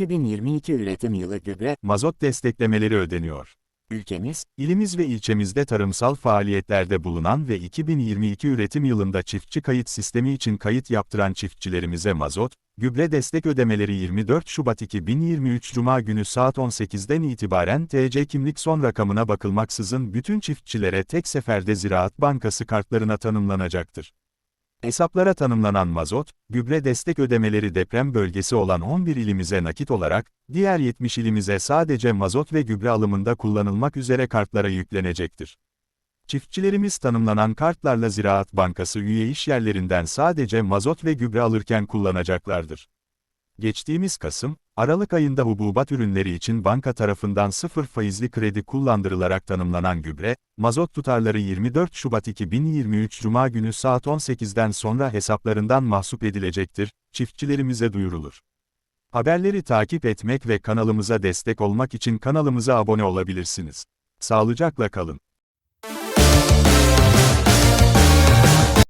2022 üretim yılı gübre, mazot desteklemeleri ödeniyor. ülkemiz, İlimiz ve ilçemizde tarımsal faaliyetlerde bulunan ve 2022 üretim yılında çiftçi kayıt sistemi için kayıt yaptıran çiftçilerimize mazot, gübre destek ödemeleri 24 Şubat 2023 Cuma günü saat 18'den itibaren TC kimlik son rakamına bakılmaksızın bütün çiftçilere tek seferde Ziraat Bankası kartlarına tanımlanacaktır. Hesaplara tanımlanan mazot, gübre destek ödemeleri deprem bölgesi olan 11 ilimize nakit olarak, diğer 70 ilimize sadece mazot ve gübre alımında kullanılmak üzere kartlara yüklenecektir. Çiftçilerimiz tanımlanan kartlarla Ziraat Bankası üye iş yerlerinden sadece mazot ve gübre alırken kullanacaklardır. Geçtiğimiz Kasım, Aralık ayında hububat ürünleri için banka tarafından sıfır faizli kredi kullandırılarak tanımlanan gübre, mazot tutarları 24 Şubat 2023 Cuma günü saat 18'den sonra hesaplarından mahsup edilecektir, çiftçilerimize duyurulur. Haberleri takip etmek ve kanalımıza destek olmak için kanalımıza abone olabilirsiniz. Sağlıcakla kalın.